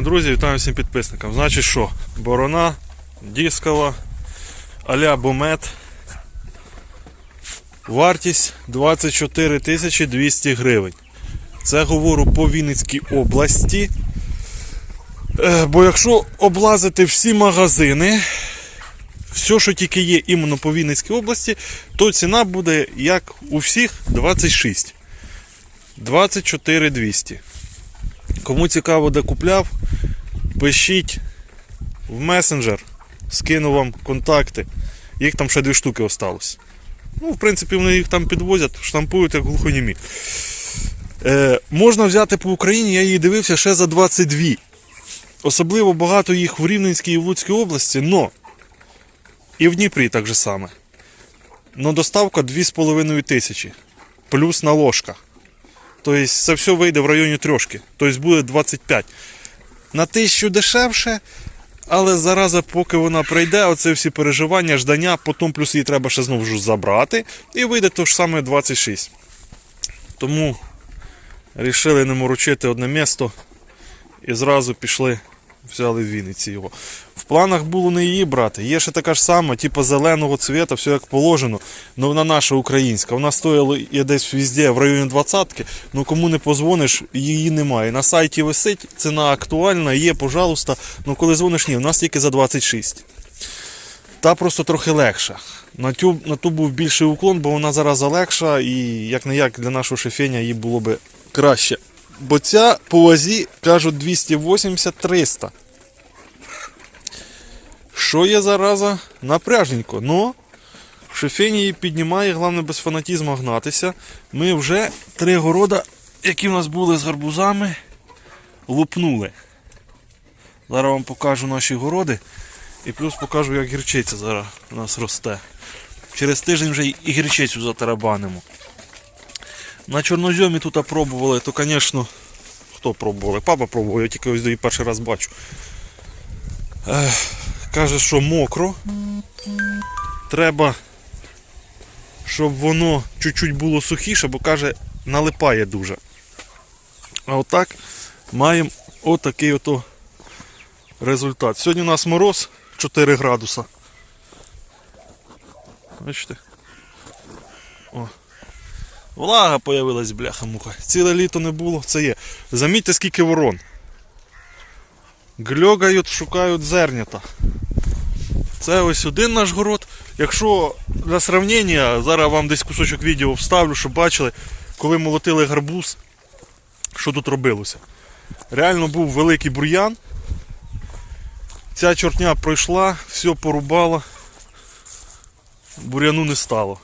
Друзі, вітаю всім підписникам. Значить що, борона, дискова, аля бомет. Вартість 24 тисячі 200 гривень. Це говорю по Вінницькій області. Е, Бо якщо облазити всі магазини, все, що тільки є іменно по Вінницькій області, то ціна буде як у всіх 26. 24 200. Кому цікаво, де купляв, пишіть в месенджер, скину вам контакти. Їх там ще дві штуки осталось. Ну, в принципі, вони їх там підвозять, штампують як глухонімі. Е, можна взяти по Україні, я її дивився ще за 22. Особливо багато їх в Рівненській і в Луцькій області, но і в Дніпрі так же саме. Но доставка 2,5 тисячі. Плюс наложка. Тобто це все вийде в районі трьошки. Тобто буде 25. На тисячу дешевше, але зараза, поки вона прийде, оце всі переживання, ждання, потім плюс її треба ще знову ж забрати. І вийде то ж саме 26. Тому рішили не морочити одне місто і зразу пішли, взяли в Вінниці його. В планах було не її брати. Є ще така ж сама, типу зеленого цвіта, все як положено. але вона наша українська. Вона стоїла є десь везде в районі 20 ну кому не позвониш, її немає. На сайті висить, ціна актуальна, є, пожалуйста. Ну коли дзвониш, ні, у нас тільки за 26. Та просто трохи легша. На ту, на ту був більший уклон, бо вона зараз легша і як не як для нашого шефеня їй було би краще. Бо ця по вазі кажуть 280-300. Що є зараза? Напряжненько. Но шефень її піднімає, головне без фанатізму гнатися. Ми вже три города, які в нас були з гарбузами, лупнули. Зараз вам покажу наші городи і плюс покажу, як гірчиця зараз у нас росте. Через тиждень вже і гірчицю затарабанимо. На чорнозьомі тут пробували, то, звісно, хто пробували? Папа пробував, я тільки ось її перший раз бачу. Ех, каже, що мокро. Треба, щоб воно чуть-чуть було сухіше, бо каже, налипає дуже. А отак маємо отакий ото результат. Сьогодні у нас мороз 4 градуса. Бачите? О. Влага появилась, бляха-муха. Ціле літо не було, це є. Замітьте, скільки ворон. Гльогають, шукають зернята. Це ось один наш город. Якщо для сравнення, зараз вам десь кусочок відео вставлю, щоб бачили, коли молотили гарбуз, що тут робилося. Реально був великий бур'ян. Ця чортня пройшла, все порубала, бур'яну не стало.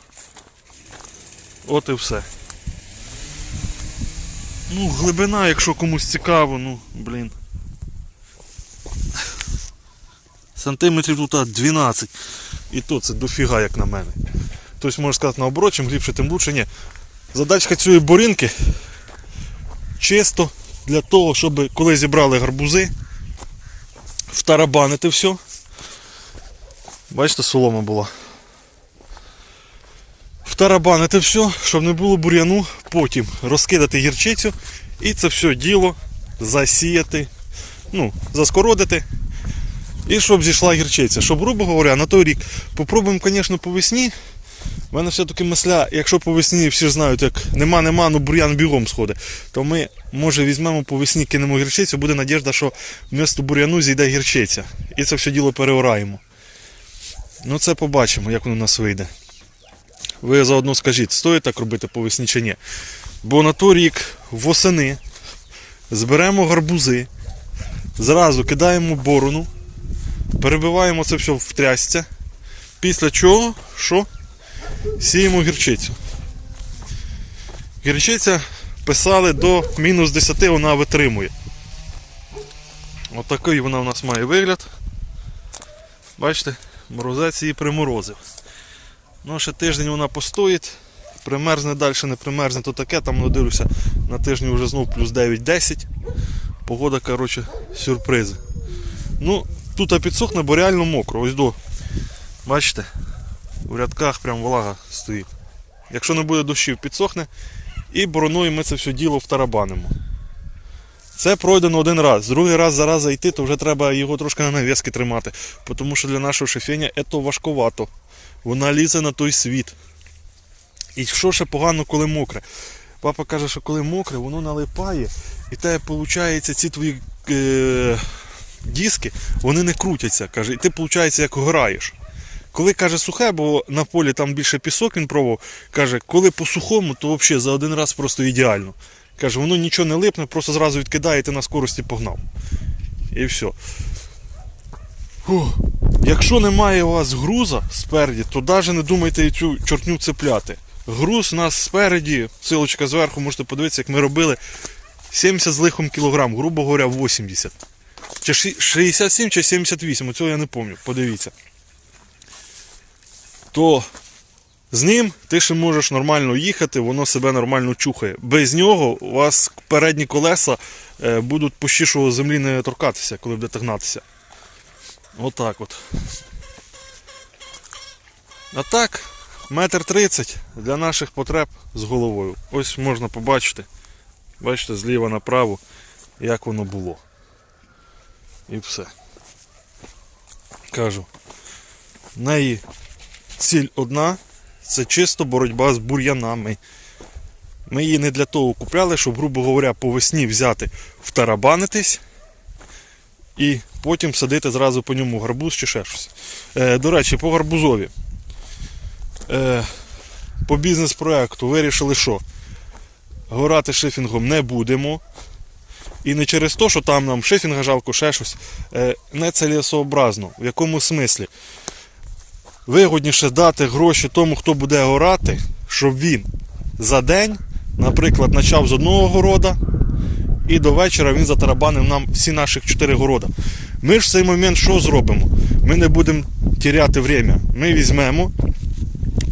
От і все. Ну, глибина, якщо комусь цікаво, ну, блін. Сантиметрів тут 12. І то це дофіга, як на мене. Тобто, можна сказати, наоборот, чим глибше, тим лучше. Ні. Задачка цієї бурінки чисто для того, щоб коли зібрали гарбузи, втарабанити все. Бачите, солома була. Втарабанити все, щоб не було бур'яну, потім розкидати гірчицю і це все діло засіяти, ну, заскородити. І щоб зійшла гірчиця. Щоб, грубо говоря, на той рік попробуємо, звісно, по весні. У мене все-таки мисля, якщо по весні всі ж знають, як нема-нема, ну бур'ян бігом сходить, то ми, може, візьмемо по весні, кинемо гірчицю, буде надіжда, що вмісто бур'яну зійде гірчиця. І це все діло переораємо. Ну це побачимо, як воно у нас вийде. Ви заодно скажіть, стоїть так робити по весні чи ні. Бо на той рік восени зберемо гарбузи, зразу кидаємо борону, перебиваємо це все в трясця. Після чого що? Сіємо гірчицю. Гірчиця писали до мінус 10 вона витримує. Отакий вона у нас має вигляд. Бачите, морозець її приморозив. Ну, ще тиждень вона постоїть, примерзне далі, не примерзне, то таке, там ну, дивлюся, на тижні вже знов плюс 9-10. Погода, коротше, сюрпризи. Ну, тут підсохне, бо реально мокро. Ось до. Бачите? В рядках прям влага стоїть. Якщо не буде дощів, підсохне. І бороною ми це все діло втарабанимо. Це пройдено один раз. Другий раз зараза йти, то вже треба його трошки на нав'язки тримати. Тому що для нашого шефеня це важковато. Вона лізе на той світ. І що ще погано, коли мокре? Папа каже, що коли мокре, воно налипає, і те, виходить, ці твої е, диски, вони не крутяться. Каже, і ти, виходить, як граєш. Коли каже сухе, бо на полі там більше пісок він пробував, каже, коли по сухому, то взагалі за один раз просто ідеально. Каже, воно нічого не липне, просто зразу відкидає, і ти на скорості погнав. І все. Фух. Якщо немає у вас груза спереді, то навіть не думайте цю чортню цепляти. Груз у нас спереді, силочка зверху, можете подивитися, як ми робили 70 з лихом кілограм, грубо говоря, 80. Чи 67 чи 78, оцього я не пам'ятаю, подивіться. То з ним ти ще можеш нормально їхати, воно себе нормально чухає. Без нього у вас передні колеса е, будуть що землі не торкатися, коли будете гнатися. Отак от. А так, метр тридцять для наших потреб з головою. Ось можна побачити. Бачите, зліва направо, як воно було. І все. Кажу. В неї ціль одна це чисто боротьба з бур'янами. Ми її не для того купляли, щоб, грубо говоря, по весні взяти, втарабанитись і потім садити зразу по ньому гарбуз чи ще щось. Е, до речі, по гарбузові. Е, по бізнес-проекту вирішили, що горати шифінгом не будемо. І не через те, що там нам шифінга жалко, ще щось. Е, не цілесообразно. В якому смислі? Вигодніше дати гроші тому, хто буде горати, щоб він за день, наприклад, почав з одного города, і до вечора він затарабанив нам всі наших чотири города. Ми ж в цей момент що зробимо? Ми не будемо тіряти время. Ми візьмемо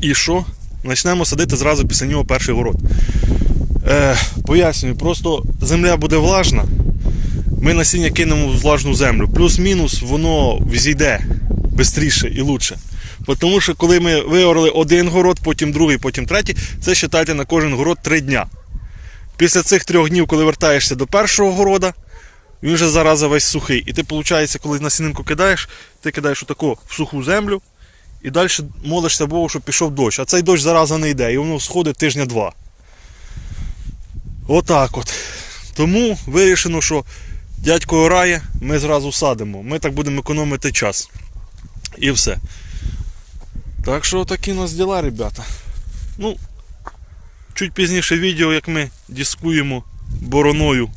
і що? Почнемо садити зразу після нього перший город. Е, пояснюю, просто земля буде влажна. Ми насіння кинемо в влажну землю. Плюс-мінус воно взійде швидше і лучше. Тому що коли ми виорали один город, потім другий, потім третій, це вважайте на кожен город три дня. Після цих трьох днів, коли вертаєшся до першого города, він вже зараза весь сухий. І ти, виходить, коли насінинку кидаєш, ти кидаєш отако в суху землю і далі молишся Богу, щоб пішов дощ. А цей дощ зараза не йде, і воно сходить тижня-два. Отак от. Тому вирішено, що дядько орає, ми зразу садимо. Ми так будемо економити час. І все. Так що такі у нас діла, ребята. Ну, чуть пізніше відео, як ми дискуємо бороною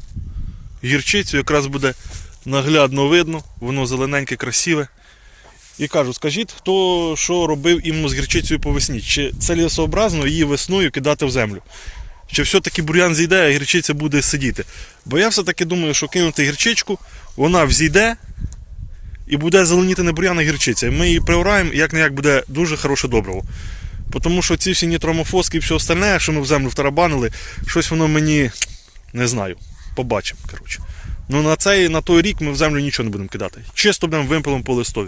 гірчицю, якраз буде наглядно видно, воно зелененьке, красиве. І кажу, скажіть, хто що робив іменно з гірчицею по весні? Чи цілесообразно її весною кидати в землю? Чи все-таки бур'ян зійде, а гірчиця буде сидіти? Бо я все-таки думаю, що кинути гірчичку, вона взійде і буде зеленіти не бур'ян, а гірчиця. Ми її приораємо, і як не як буде дуже хороше добриво. Тому що ці всі нітромофоски і все остальне, що ми в землю втарабанили, щось воно мені не знаю. Побачимо. коротше. Ну на цей, на той рік ми в землю нічого не будемо кидати. Чисто будемо вимпелом по листові.